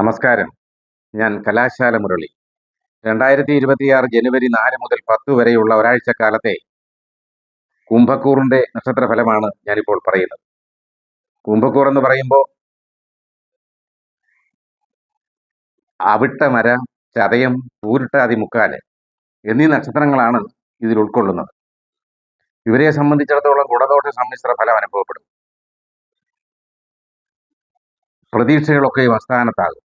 നമസ്കാരം. ഞാൻ കലാശാല മുരളി. രണ്ടായിരത്തി ഇരുപത്തിയാറ് ജനുവരി നാല് മുതൽ പത്ത് വരെയുള്ള ഒരാഴ്ചക്കാലത്തെ കുംഭക്കൂറിന്റെ നക്ഷത്ര ഫലമാണ് ഞാനിപ്പോൾ പറയുന്നത്. കുംഭക്കൂർ എന്ന് പറയുമ്പോൾ അവിട്ട മര ചതയം പൂരിട്ടാതി മുക്കാൽ എന്നീ നക്ഷത്രങ്ങളാണ് ഇതിൽ ഉൾക്കൊള്ളുന്നത്. ഇവരെ സംബന്ധിച്ചിടത്തോളം ഗുണദോഷ സമ്മിശ്ര ഫലം അനുഭവപ്പെടും. പ്രതീക്ഷകളൊക്കെ അസ്ഥാനത്താകും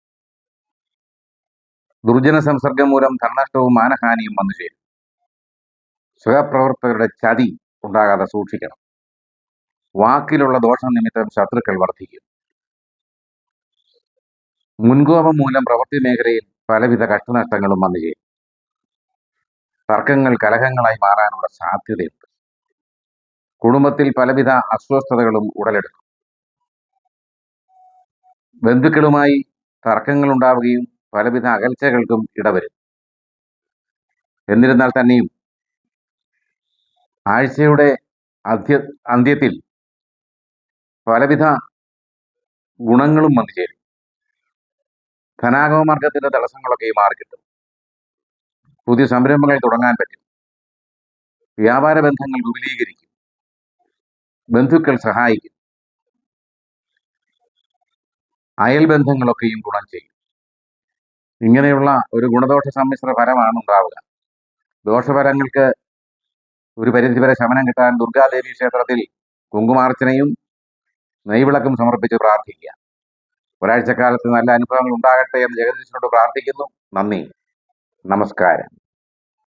ദുർജന സംസർഗം മൂലം ധനനഷ്ടവും മാനഹാനിയും വന്നു ചേരും. സഹപ്രവർത്തകരുടെ ചതി ഉണ്ടാകാതെ സൂക്ഷിക്കണം. വാക്കിലുള്ള ദോഷം നിമിത്തം ശത്രുക്കൾ വർദ്ധിക്കും മുൻകോപം മൂലം പ്രവൃത്തി മേഖലയിൽ പലവിധ കഷ്ടനഷ്ടങ്ങളും വന്നു ചേരും. തർക്കങ്ങൾ കലഹങ്ങളായി മാറാനുള്ള സാധ്യതയുണ്ട്. കുടുംബത്തിൽ പലവിധ അസ്വസ്ഥതകളും ഉടലെടുക്കും. ബന്ധുക്കളുമായി തർക്കങ്ങൾ ഉണ്ടാവുകയും പലവിധ അകൽച്ചകൾക്കും ഇടവരും. എന്നിരുന്നാൽ തന്നെയും ആഴ്ചയുടെ അധ്യ അന്ത്യത്തിൽ പലവിധ ഗുണങ്ങളും വന്നു ചേരും. ധനാഗമ മാർഗത്തിന്റെ തടസ്സങ്ങളൊക്കെ മാറിക്കിട്ടും പുതിയ സംരംഭങ്ങൾ തുടങ്ങാൻ പറ്റും. വ്യാപാര ബന്ധങ്ങൾ വിപുലീകരിക്കും. ബന്ധുക്കൾ സഹായിക്കും. അയൽ ബന്ധങ്ങളൊക്കെയും ഗുണം ചെയ്യും. ഇങ്ങനെയുള്ള ഒരു ഗുണദോഷ സമ്മിശ്ര ഫലമാണ് ഉണ്ടാവുക. ദോഷഫലങ്ങൾക്ക് ഒരു പരിധിവരെ ശമനം കിട്ടാൻ ദുർഗാദേവി ക്ഷേത്രത്തിൽ കുങ്കുമാർച്ചനയും നെയ്വിളക്കും സമർപ്പിച്ച് പ്രാർത്ഥിക്കുക. ഒരാഴ്ചക്കാലത്ത് നല്ല അനുഭവങ്ങൾ ഉണ്ടാകട്ടെ എന്ന് ജഗദീശനോട് പ്രാർത്ഥിക്കുന്നു. നന്ദി. നമസ്കാരം.